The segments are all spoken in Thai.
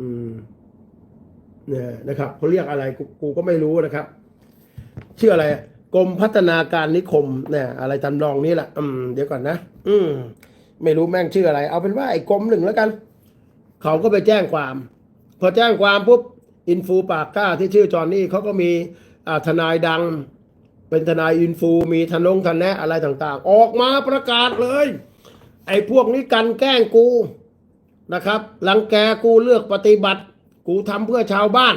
อืมเนี่ยนะครับเขาเรียกอะไรกูกูก็ไม่รู้นะครับชื่ออะไรกรมพัฒนาการนิคมเนี่ยอะไรทำนองนี้แหละอืมเดี๋ยวก่อนนะอืมไม่รู้แม่งชื่ออะไร เอาเป็นว่าไอ้กรมหนึ่งแล้วกัน เขาก็ไปแจ้งความ พอแจ้งความปุ๊บอินฟูปากกล้าที่ชื่อจอนนี่เขาก็มีอ่าทนายดัง เป็นทนายอินฟูมีทนงทนแนะอะไรต่าง ๆ ออกมาประกาศเลย ไอ้พวกนี้กันแกล้งกู นะครับรังแกกูเลือกปฏิบัติ กูทำเพื่อชาวบ้าน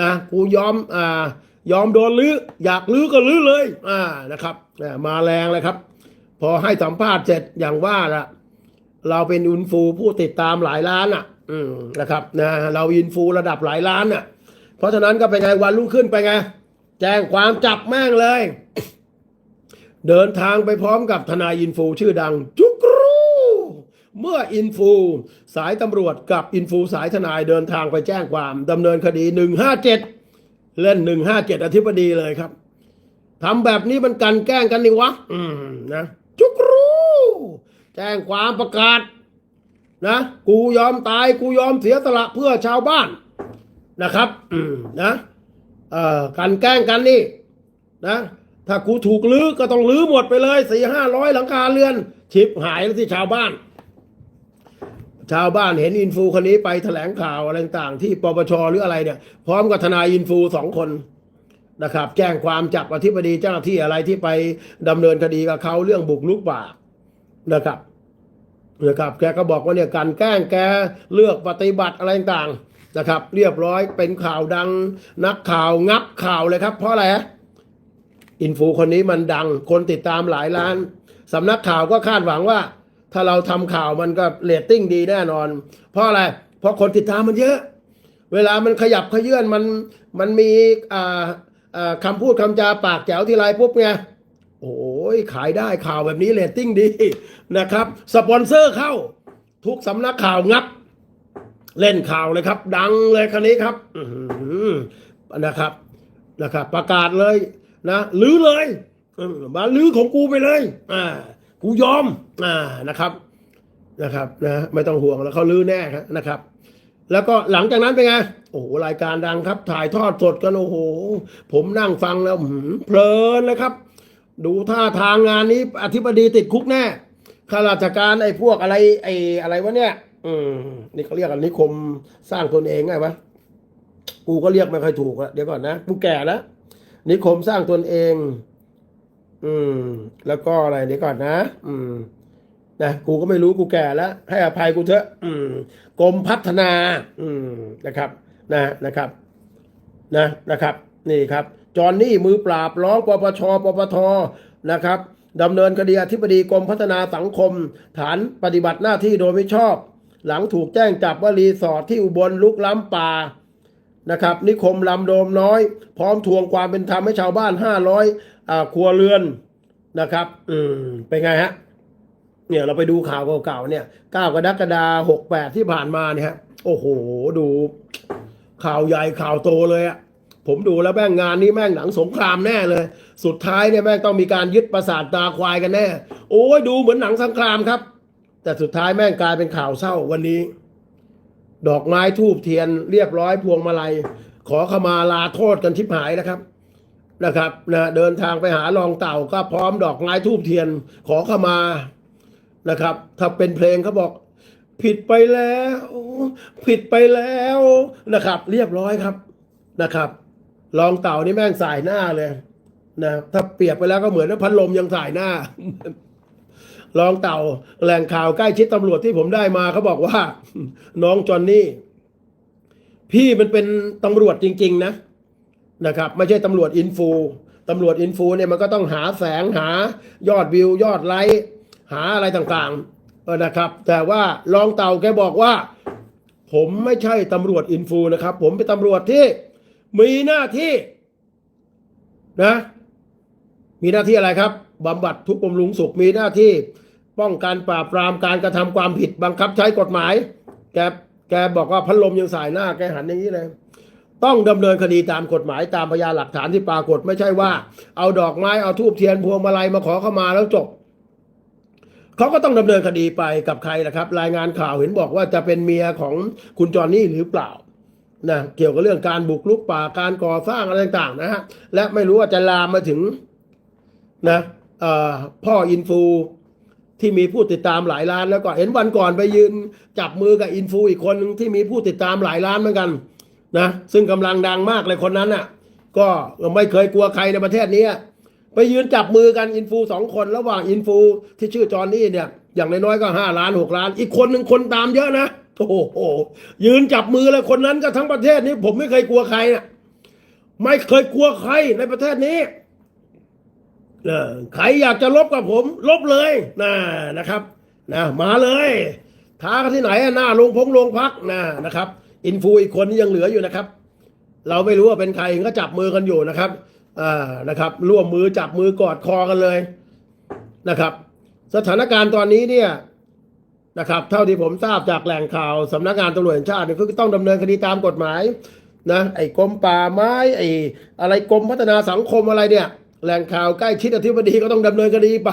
นะกูยอมอ่ายอมโดนลื้ออยากลื้อก็ลื้อเลยอ่านะครับมาแรงเลยครับ พอให้สัมภาษณ์เสร็จอย่างว่าละเราเป็นอินฟูผู้ติดตามหลายล้านอะ อืมนะครับนะเราอินฟูระดับหลายล้านอะ เพราะฉะนั้นก็เป็นไงวันรุ่งขึ้นไปไง แจ้งความจับแม่งเลย เดินทางไปพร้อมกับทนายอินฟูชื่อดังจุ เมื่ออินฟูสายตำรวจกับอินฟูสายทนายเดินทางไปแจ้งความดำเนินคดี 157 เล่น 157 อธิบดีเลยครับทำแบบนี้มันกันแกล้งกันนี่วะ อืมนะจุกรูแจ้งความประกาศ นะ กูยอมตาย กูยอมเสียสละเพื่อชาวบ้านนะครับอืมนะเอ่อกันแกล้งกันนี่นะถ้ากูถูกลื้อก็ต้องลื้อหมดไปเลยสี่ห้าร้อยหลังคาเรือน ชิบหายแล้วที่ชาวบ้าน ชาวบ้านเห็นอินฟูคนนี้ไปแถลงข่าวอะไรต่างๆ ที่ปปชหรืออะไรเนี่ย พร้อมกับทนายอินฟูสองคนนะครับ แจ้งความจับอธิบดีเจ้าหน้าที่อะไรที่ไปดำเนินคดีกับเขาเรื่องบุกลุกป่านะครับนะครับ แกก็บอกว่าเนี่ยการแกล้งแกเลือกปฏิบัติอะไรต่างๆนะครับ เรียบร้อยเป็นข่าวดัง นักข่าวงับข่าวเลยครับ เพราะอะไรอินฟูคนนี้มันดังคนติดตามหลายล้านสำนักข่าวก็คาดหวังว่า ถ้าเราทำข่าวมันก็เรตติ้งดีแน่นอน เพราะอะไร เพราะคนติดตามมันเยอะ เวลามันขยับขยื่นมันมันมีอ่าคำพูดคำจาปากแจ๋วทีไรปุ๊บไงโอ้ยขายได้ข่าวแบบนี้เรตติ้งดีนะครับ สปอนเซอร์เข้า ทุกสำนักข่าวงับ เล่นข่าวเลยครับ ดังเลยคันนี้ครับนะครับนะครับ ประกาศเลยนะลื้อเลยมาลื้อของกูไปเลย อ่า กูยอมอ่านะครับนะครับนะไม่ต้องห่วงแล้วเขาลื้อแน่ครับนะครับ แล้วก็หลังจากนั้นเป็นไงโอ้โหรายการดังครับ ถ่ายทอดสดกันโอ้โห ผมนั่งฟังแล้วหืมเพลินเลยครับ ดูท่าทางงานนี้อธิบดีติดคุกแน่ข้าราชการไอ้พวกอะไรไอ้อะไรวะเนี่ย อืมนี่เขาเรียกกันนิคมสร้างตนเองไงวะกูก็เรียกไม่ค่อยถูกอะเดี๋ยวก่อนนะกูแก่แล้วนิคมสร้างตนเอง อืม แล้วก็อะไรเดี๋ยวก่อนนะ อืม นะกูก็ไม่รู้กูแก่แล้ว ให้อภัยกูเถอะ อืมกรมพัฒนา อืมนะครับ นะนะครับ นะนะครับ นี่ครับ จอห์นนี่มือปราบร้องปปชปปทนะครับดำเนินคดีอธิบดีกรมพัฒนาสังคม ฐานปฏิบัติหน้าที่โดยไม่ชอบ หลังถูกแจ้งจับว่ารีสอร์ทที่อุบลลุกล้ำป่านะครับ นิคมลำโดมน้อย พร้อมทวงความเป็นธรรมให้ชาวบ้าน 500อ่า ครัวเรือนนะครับ อืมเป็นไงฮะ เนี่ยเราไปดูข่าวเก่าๆเนี่ย9กรกฎาคม68ที่ผ่านมาเนี่ยฮะโอ้โหดู ข่าวใหญ่ข่าวโตเลยอะผมดูแล้วแม่งงานนี้แม่งหนังสงครามแน่เลย สุดท้ายเนี่ยแม่งต้องมีการยึดประสาทตาควายกันแน่ โอ้ยดูเหมือนหนังสงครามครับ แต่สุดท้ายแม่งกลายเป็นข่าวเศร้าวันนี้ ดอกไม้ทูบเทียนเรียบร้อยพวงมาลัย ขอขมาลาโทษกันชิบหายนะครับ นะครับนะเดินทางไปหารองเต่าก็พร้อมดอกไม้ทูบเทียนขอขมานะครับ ถ้าเป็นเพลงเขาบอก ผิดไปแล้ว ผิดไปแล้วนะครับ เรียบร้อยครับนะครับรองเต่านี่แม่งสายหน้าเลยนะถ้าเปรียบไปแล้วก็เหมือนว่าพัดลมยังสายหน้ารองเต่าแหล่งข่าวใกล้ชิดตำรวจที่ผมได้มาเขาบอกว่า น้องจอนนี่ พี่มันเป็นตำรวจจริง ๆ นะ นะครับไม่ใช่ตำรวจอินฟูตำรวจอินฟูเนี่ยมันก็ต้องหาแสงหายอดวิวยอดไลค์หาอะไรต่างๆเออนะครับ แต่ว่ารองเต่าแกบอกว่า ผมไม่ใช่ตำรวจอินฟูนะครับ ผมเป็นตำรวจที่มีหน้าที่นะมีหน้าที่อะไรครับบำบัดทุกข์บำรุงสุขมีหน้าที่ ป้องกันปราบปรามการกระทำความผิดบังคับใช้กฎหมาย แกแกบอกว่าพัดลมยังสายหน้าแกหันอย่างนี้เลย ต้องดำเนินคดีตามกฎหมายตามพยานหลักฐานที่ปรากฏไม่ใช่ว่า เอาดอกไม้เอาทูบเทียนพวงมาลัยมาขอเข้ามาแล้วจบเขาก็ต้องดำเนินคดีไปกับใครล่ะครับ รายงานข่าวเห็นบอกว่าจะเป็นเมียของคุณจอห์นนี่หรือเปล่านะเกี่ยวกับเรื่องการบุกรุกป่าการก่อสร้างอะไรต่างๆนะฮะและไม่รู้ว่าจะลามมาถึงนะพ่ออินฟูที่มีผู้ติดตามหลายล้านแล้วก็เห็นวันก่อนไปยืนจับมือกับอินฟูอีกคนที่มีผู้ติดตามหลายล้านเหมือนกัน นะซึ่งกำลังดังมากเลยคนนั้นน่ะ ก็ไม่เคยกลัวใครในประเทศนี้ไปยืนจับมือกันอินฟูสองคนระหว่างอินฟูที่ชื่อจอนนี่เนี่ย อย่างน้อยๆก็ห้าล้านหกล้าน อีกคนหนึ่งคนตามเยอะนะโอ้โหยืนจับมือเลยคนนั้นก็ทั้งประเทศนี้ ผมไม่เคยกลัวใครนะไม่เคยกลัวใครในประเทศนี้เออใครอยากจะลบกับผม ลบเลยนะนะครับนะมาเลยท้ากันที่ไหนหน้าโรงพงโรงพักนะนะครับ อินฟูอีกคนนี่ยังเหลืออยู่นะครับ เราไม่รู้ว่าเป็นใครก็จับมือกันอยู่นะครับอ่านะครับ ร่วมมือจับมือกอดคอกันเลยนะครับ สถานการณ์ตอนนี้เนี่ยนะครับ เท่าที่ผมทราบจากแหล่งข่าวสำนักงานตำรวจแห่งชาติเนี่ยคือต้องดำเนินคดีตามกฎหมายนะไอ้กรมป่าไม้ไอ้อะไรกรมพัฒนาสังคมอะไรเนี่ย แหล่งข่าวใกล้ชิดอธิบดีก็ต้องดำเนินคดีไป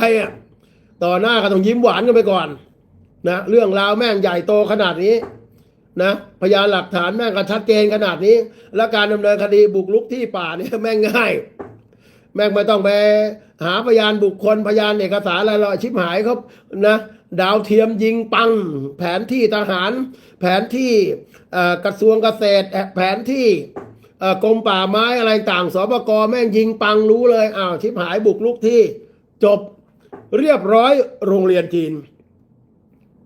ต่อหน้าก็ต้องยิ้มหวานกันไปก่อนนะเรื่องราวแม่งใหญ่โตขนาดนี้ นะพยานหลักฐานแม่งก็ชัดเจนขนาดนี้ และการดำเนินคดีบุกรุกที่ป่าเนี่ยแม่งง่าย แม่งไม่ต้องไปหาพยานบุคคลพยานเอกสารอะไรหรอกชิบหายเขานะดาวเทียมยิงปัง แผนที่ทหาร แผนที่กระทรวงเกษตร แผนที่กรมป่าไม้อะไรต่างสปกแม่งยิงปังรู้เลยอ้าวชิบหายบุกรุกที่ จบเรียบร้อยโรงเรียนจีน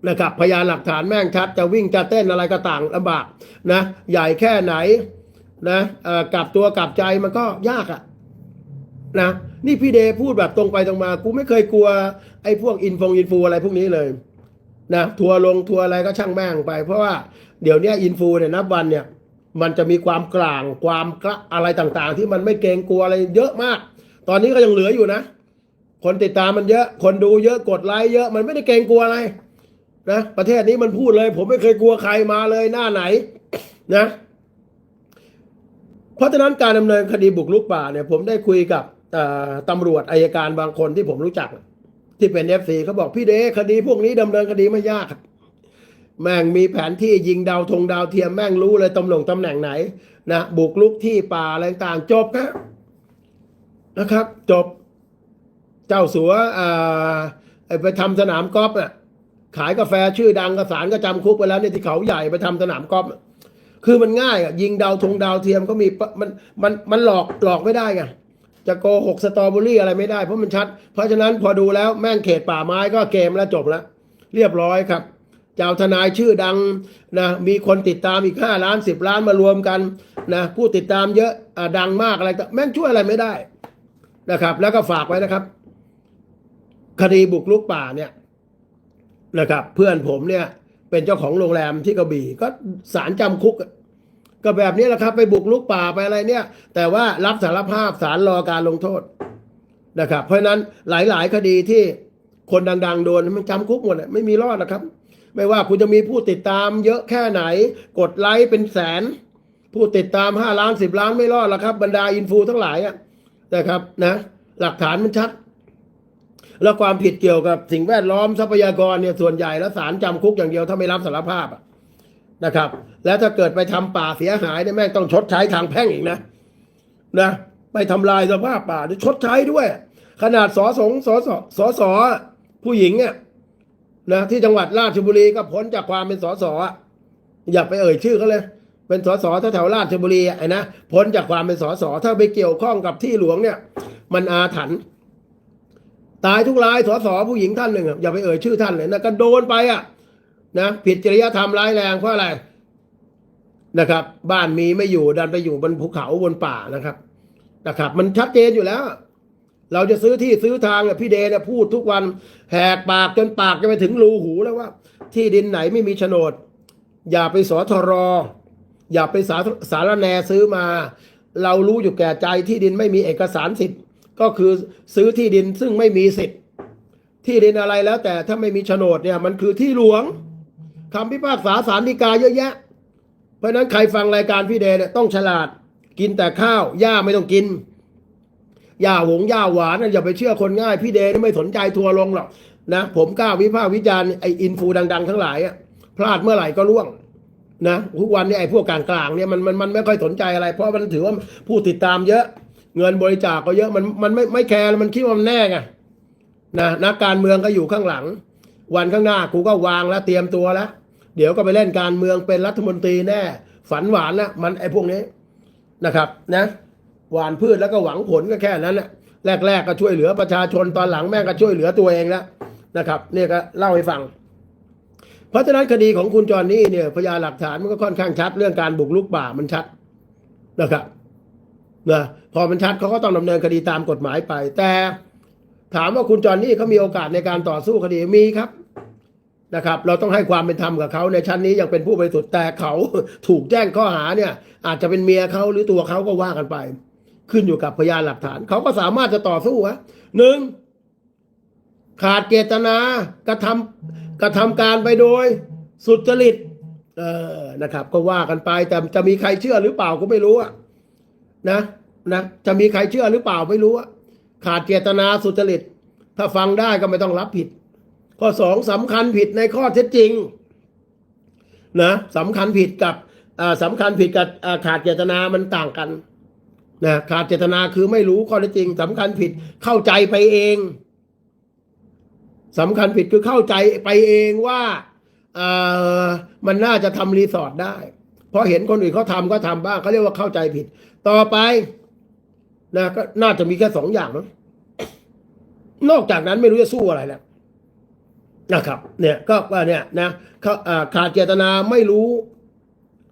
นะครับพยานหลักฐานแม่งชัดจะวิ่งจะเต้นอะไรก็ต่างลำบากนะใหญ่แค่ไหนนะกลับตัวกลับใจมันก็ยากอะนะนี่พี่เดพูดแบบตรงไปตรงมา กูไม่เคยกลัวไอ้พวกอินฟงอินฟูอะไรพวกนี้เลยนะทัวร์ลงทัวร์อะไรก็ช่างแม่งไป เพราะว่าเดี๋ยวนี้อินฟูเนี่ยนับวันเนี่ย มันจะมีความกลางความกระอะไรต่างๆ ที่มันไม่เกรงกลัวอะไรเยอะมาก ตอนนี้ก็ยังเหลืออยู่นะ คนติดตามมันเยอะ คนดูเยอะกดไลค์เยอะมันไม่ได้เกรงกลัวอะไร นะประเทศนี้มันพูดเลย ผมไม่เคยกลัวใครมาเลยหน้าไหนนะ เพราะฉะนั้นการดำเนินคดีบุกรุกป่าเนี่ย ผมได้คุยกับเอ่อตำรวจอายการบางคนที่ผมรู้จัก ที่เป็นเอฟซีเขาบอกพี่เดคดี พวกนี้ดำเนินคดีไม่ยากแม่งมีแผนที่ยิงดาวธงดาวเทียมแม่งรู้เลยตำแหน่งตำแหน่งไหนนะบุกรุกที่ป่าอะไรต่างจบนะนะครับ จบ เจ้าสัวอ่าไไปทำสนามกอล์ฟน่ะ ขายกาแฟชื่อดังกระสารก็จำคุกไปแล้วเนี่ยที่เขาใหญ่ไปทำสนามกอล์ฟคือมันง่ายอะยิงดาวธงดาวเทียมก็มีมันมันมันหลอกหลอกไม่ได้ไงจะโกหกสตรอเบอรี่อะไรไม่ได้เพราะมันชัด เพราะฉะนั้นพอดูแล้วแม่งเขตป่าไม้ก็เกมแล้วจบแล้ว เรียบร้อยครับเจ้าทนายชื่อดังนะมีคนติดตามอีกห้าล้านสิบล้านมารวมกันนะผู้ติดตามเยอะอะดังมากอะไรต่างแม่งช่วยอะไรไม่ได้นะครับ แล้วก็ฝากไว้นะครับ คดีบุกรุกป่าเนี่ย นะครับ เพื่อนผมเนี่ยเป็นเจ้าของโรงแรมที่กระบี่ก็สารจำคุก ก็แบบนี้แหละครับ ไปบุกลุกป่าไปอะไรเนี่ย แต่ว่ารับสารภาพสารรอการลงโทษนะครับ เพราะฉะนั้นหลาย ๆ คดีที่คนดัง ๆ โดนมันจำคุกหมดไม่มีรอดนะครับ ไม่ว่าคุณจะมีผู้ติดตามเยอะแค่ไหน กดไลค์เป็นแสน ผู้ติดตามห้าล้านสิบล้านไม่รอดหรอกครับ บรรดาอินฟูทั้งหลายอะนะครับนะหลักฐานมันชัด แล้วความผิดเกี่ยวกับสิ่งแวดล้อมทรัพยากรเนี่ยส่วนใหญ่แล้วศาลจำคุกอย่างเดียวถ้าไม่รับสารภาพนะครับ แล้วถ้าเกิดไปทำป่าเสียหายเนี่ยแม่งต้องชดใช้ทางแพ่งอีกนะนะไปทำลายสภาพป่าเนี่ยชดใช้ด้วย ขนาดสอสงสอสอสอสอผู้หญิงเนี่ยนะที่จังหวัดราชบุรีก็พ้นจากความเป็นสอสออย่าไปเอ่ยชื่อเขาเลย เป็นสอสอแถวราชบุรีไอ้นะพ้นจากความเป็นสอสอถ้าไปเกี่ยวข้องกับที่หลวงเนี่ย มันอาถรรพ์ ตายทุกรายสสผู้หญิงท่านหนึ่งอย่าไปเอ่ยชื่อท่านเลยนะก็โดนไปอะนะผิดจริยธรรมร้ายแรงเพราะอะไรนะครับ บ้านมีไม่อยู่ดันไปอยู่บนภูเขาบนป่านะครับนะครับ มันชัดเจนอยู่แล้ว เราจะซื้อที่ซื้อทางเนี่ยพี่เดเนี่ยพูดทุกวันแหกปากจนปากจะไปถึงรูหูแล้วว่า ที่ดินไหนไม่มีโฉนด อย่าไปสอทรอย่าไปสาสารแนซื้อมา เรารู้อยู่แก่ใจที่ดินไม่มีเอกสารสิทธิ์ ก็คือซื้อที่ดินซึ่งไม่มีสิทธิ์ ที่ดินอะไรแล้ว แต่ถ้าไม่มีโฉนดเนี่ยมันคือที่หลวงคำพิพากษาสารดีกาเยอะแยะ เพราะนั้นใครฟังรายการพี่เดเนี่ยต้องฉลาดกินแต่ข้าวหญ้าไม่ต้องกินหญ้าหงหญ้าหวานอย่าไปเชื่อคนง่าย พี่เดนี่ไม่สนใจทัวร์ลงหรอกนะผมกล้าวิพากษ์วิจารณ์ไออินฟูดัง ๆ ทั้งหลายอะพลาดเมื่อไหร่ก็ร่วงนะทุกวันนี้ไอ้พวกกลางๆเนี่ยมันมันมันไม่ค่อยสนใจอะไร เพราะมันถือว่าผู้ติดตามเยอะ เงินบริจาคก็เยอะมันมันไม่ไม่แคร์มันคิดว่ามันแน่ไงนะนักการเมืองก็อยู่ข้างหลัง วันข้างหน้ากูก็วางแล้วเตรียมตัวแล้วเดี๋ยวก็ไปเล่นการเมืองเป็นรัฐมนตรีแน่ ฝันหวานนะมันไอ้พวกนี้นะครับนะหวานพืชแล้วก็หวังผลก็แค่นั้นแหละแรก ๆ ก็ช่วยเหลือประชาชนตอนหลังแม่งก็ช่วยเหลือตัวเองแล้วนะครับเนี่ยก็เล่าให้ฟัง เพราะฉะนั้นคดีของคุณจอนนี่เนี่ยพยานหลักฐานมันก็ค่อนข้างชัด เรื่องการบุกลุกป่ามันชัดนะครับ นะพอมันชัดเขาก็ต้องดำเนินคดีตามกฎหมายไป แต่ถามว่าคุณจอนนี่เขามีโอกาสในการต่อสู้คดีมีครับนะครับ เราต้องให้ความเป็นธรรมกับเขาในชั้นนี้ยังเป็นผู้บริสุทธิ์แต่เขาถูกแจ้งข้อหาเนี่ย อาจจะเป็นเมียเขาหรือตัวเขาก็ว่ากันไป ขึ้นอยู่กับพยานหลักฐาน เขาก็สามารถจะต่อสู้ฮะหนึ่งขาดเจตนากระทำกระทำการไปโดยสุจริตเออนะครับ ก็ว่ากันไปแต่จะมีใครเชื่อหรือเปล่าก็ไม่รู้อะ นะนะจะมีใครเชื่อหรือเปล่าไม่รู้อะขาดเจตนาสุจริต ถ้าฟังได้ก็ไม่ต้องรับผิด ข้อสองสำคัญผิดในข้อเท็จจริงนะสำคัญผิดกับสำคัญผิดกับขาดเจตนามันต่างกันนะขาดเจตนาคือไม่รู้ข้อเท็จจริงสำคัญผิดเข้าใจไปเองสำคัญผิดคือเข้าใจไปเองว่ามันน่าจะทำรีสอร์ทได้ พราะเห็นคนอื่นเขาทำก็ทำบ้างเขาเรียกว่าเข้าใจผิด ต่อไปนะก็น่าจะมีแค่สองอย่างมั้งนอกจากนั้นไม่รู้จะสู้อะไรแล้วนะครับ เนี่ยก็ว่าเนี่ยนะเขาขาดเจตนาไม่รู้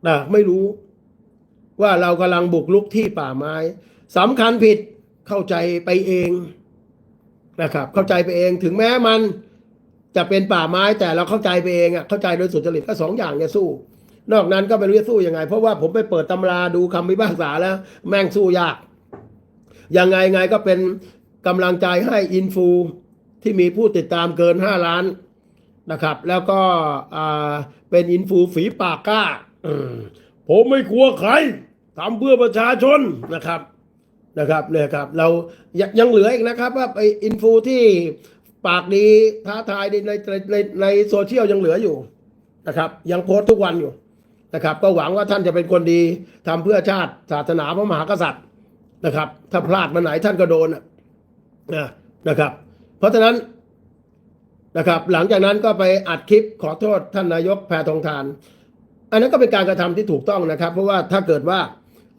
นะไม่รู้ ว่าเรากำลังบุกลุกที่ป่าไม้สำคัญผิดเข้าใจไปเองนะครับ เข้าใจไปเองถึงแม้มันจะเป็นป่าไม้แต่เราเข้าใจไปเองอะเข้าใจโดยสุจริตก็สองอย่างเนี่ยสู้ นอกนั้นก็ไม่รู้จะสู้ยังไง เพราะว่าผมไปเปิดตำราดูคำพิพากษาแล้ว แม่งสู้ยาก ยังไงไงก็เป็นกำลังใจให้อินฟูที่มีผู้ติดตามเกินห้าล้านนะครับ แล้วก็เป็นอินฟูฝีปากกล้าผมไม่กลัวใครทำเพื่อประชาชนนะครับนะครับเนี่ยครับเรายังยังเหลืออีกนะครับ ว่าไปอินฟูที่ปากดีท้าทายในในในในโซเชียลยังเหลืออยู่นะครับ ยังโพสต์ทุกวันอยู่ นะครับ ก็หวังว่าท่านจะเป็นคนดีทำเพื่อชาติศาสนาพระมหากษัตริย์นะครับ ถ้าพลาดมาไหนท่านก็โดนนะนะครับ เพราะฉะนั้นนะครับหลังจากนั้นก็ไปอัดคลิปขอโทษท่านนายกแพทองทาน อันนั้นก็เป็นการกระทำที่ถูกต้องนะครับ เพราะว่าถ้าเกิดว่า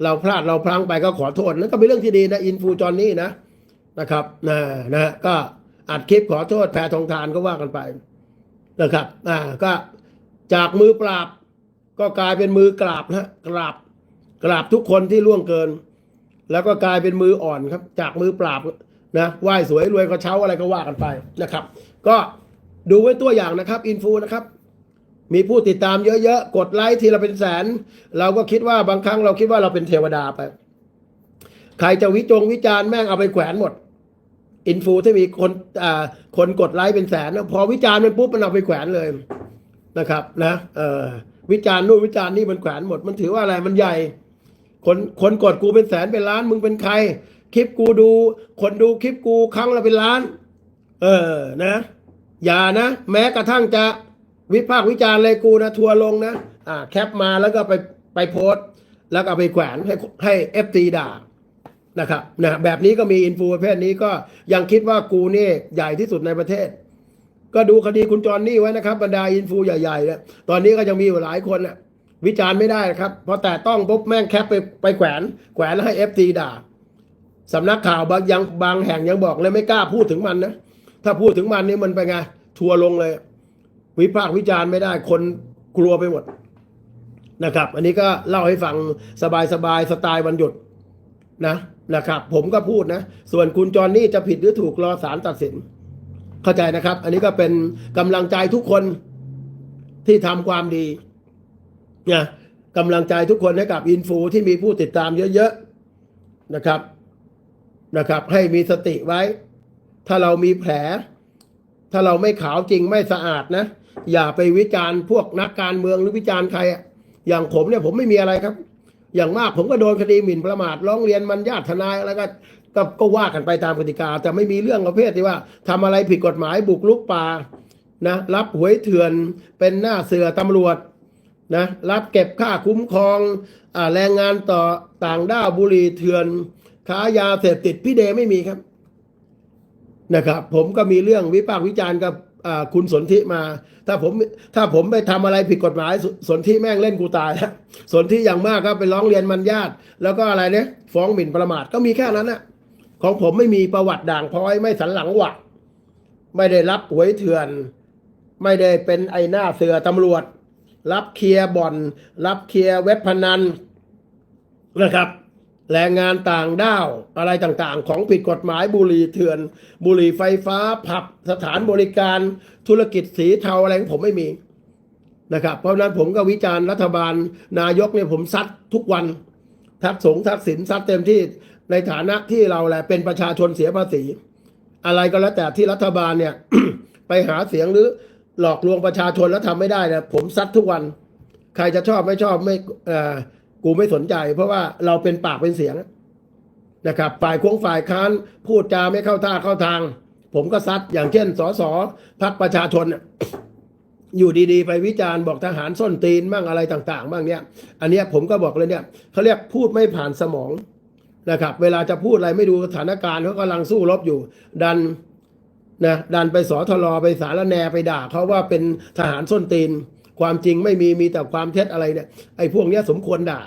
เราพลาดเราพลั้งไปก็ขอโทษนั่นก็เป็นเรื่องที่ดีนะอินฟูจอนนี่นะนะครับนะนะก็อัดคลิปขอโทษแพทองทานก็ว่ากันไปนะครับอ่าก็จากมือปราบ ก็กลายเป็นมือกราบนะกราบกราบทุกคนที่ล่วงเกิน แล้วก็กลายเป็นมืออ่อนครับ จากมือปราบนะไหว้สวยรวยก็เช้าอะไรก็ว่ากันไปนะครับ ก็ดูไว้ตัวอย่างนะครับอินฟูนะครับ มีผู้ติดตามเยอะๆ กดไลค์ทีละเป็นแสน เราก็คิดว่าบางครั้งเราคิดว่าเราเป็นเทวดาไป ใครจะวิจงวิจารณ์แม่งเอาไปแขวนหมดอินฟูที่มีคนอ่าคนกดไลค์เป็นแสน พอวิจารณ์มันปุ๊บมันเอาไปแขวนเลยนะครับ นะ เออ วิจารณ์นู่นวิจารณ์นี่มันแขวนหมด มันถือว่าอะไรมันใหญ่ คนคนกดกูเป็นแสนเป็นล้าน มึงเป็นใคร คลิปกูดู คนดูคลิปกูครั้งละเป็นล้าน เออนะ อย่านะ แม้กระทั่งจะวิพากษ์วิจารณ์เลยกูนะทัวร์ลงนะอ่าแคปมาแล้วก็ไปไปโพสต์ แล้วก็ไปแขวนให้ให้เอฟซีด่านะครับนะแบบนี้ก็มีอินฟูประเภทนี้ก็ยังคิดว่ากูนี่ใหญ่ที่สุดในประเทศ ก็ดูคดีคุณจอนนี่ไว้นะครับบรรดาอินฟูใหญ่ๆเนี่ยตอนนี้ก็ยังมีอยู่หลายคนน่ะวิจารณ์ไม่ได้นะครับเพราะแต่ต้องปุ๊บแม่งแคปไปไปแขวนแขวนแล้วให้เอฟซีด่าสำนักข่าวบางยังบางแห่งยังบอกเลยไม่กล้าพูดถึงมันนะถ้าพูดถึงมันนี่มันไปไงทัวลงเลย วิพากษ์วิจารณ์ไม่ได้คนกลัวไปหมดนะครับ อันนี้ก็เล่าให้ฟังสบายสบายๆสไตล์วันหยุดนะนะครับ ผมก็พูดนะ ส่วนคุณจอนนี่จะผิดหรือถูกรอศาลตัดสิน เข้าใจนะครับ อันนี้ก็เป็นกำลังใจทุกคนที่ทำความดีนะกำลังใจทุกคนให้กับอินฟูที่มีผู้ติดตามเยอะๆนะครับนะครับ ให้มีสติไว้ ถ้าเรามีแผล ถ้าเราไม่ขาวจริงไม่สะอาดนะ อย่าไปวิจารณ์พวกนักการเมืองหรือวิจารณ์ใครอะอย่างผมเนี่ยผมไม่มีอะไรครับ อย่างมากผมก็โดนคดีหมิ่นประมาทร้องเรียนมันญาติทนายอะไรก็ ก็ก็ว่ากันไปตามกติกา แต่ไม่มีเรื่องประเภทที่ว่าทำอะไรผิดกฎหมายบุกลุกป่านะรับหวยเถื่อนเป็นหน้าเสือตำรวจนะรับเก็บค่าคุ้มครองอแรงงานต่อต่างด้าวบุหรีเถื่อนค้ายาเสพติดพี่เดไม่มีครับนะครับผมก็มีเรื่องวิพากษ์วิจารณ์กับคุณสนธิมา ถ้าผมถ้าผมไปทำอะไรผิดกฎหมายสสนธิแม่งเล่นกูตายแล้วสนธิอย่างมากก็ไปร้องเรียนมันญาติ แล้วก็อะไรเนี่ยฟ้องหมิ่นประมาทก็มีแค่นั้นนะ ของผมไม่มีประวัติด่างพร้อยไม่สันหลังหวะไม่ได้รับหวยเถื่อน ไม่ได้เป็นไอหน้าเสือตำรวจ รับเคลียร์บ่อน รับเคลียร์เว็บพนันนะครับ แรงงานต่างด้าวอะไรต่างๆ ของผิดกฎหมายบุหรี่เถื่อน บุหรี่ไฟฟ้าผับสถานบริการธุรกิจสีเทาอะไรของผมไม่มีนะครับ เพราะฉะนั้นผมก็วิจารณ์รัฐบาลนายกเนี่ยผมซัดทุกวันทักสงทักสินซัดเต็มที่ ในฐานะที่เราแหละเป็นประชาชนเสียภาษี อะไรก็แล้วแต่ที่รัฐบาลเนี่ย ไปหาเสียงหรือหลอกลวงประชาชนแล้วทำไม่ได้นี่ยผมซัดทุกวัน ใครจะชอบไม่ชอบไม่กูไม่สนใจ เพราะว่าเราเป็นปากเป็นเสียงนะครับฝ่ายควงฝ่ายค้านพูดจาไม่เข้าท่าเข้าทาง ผมก็ซัดอย่างเช่นสสพักประชาชน อยู่ดีๆ ไปวิจารณ์บอกทหารส้นตีนบ้างอะไรต่าง ๆ บ้างเนี่ย อันเนี้ยผมก็บอกเลยเนี่ยเขาเรียกพูดไม่ผ่านสมอง นะครับ เวลาจะพูดอะไรไม่ดูสถานการณ์เขากำลังสู้รบอยู่ ดันนะดันไปสอทลอไปสารแนไปด่าเขาว่าเป็นทหารส้นตีน ความจริงไม่มีมีแต่ความเท็จอะไรเนี่ยไอ้พวกเนี้ยสมควรด่า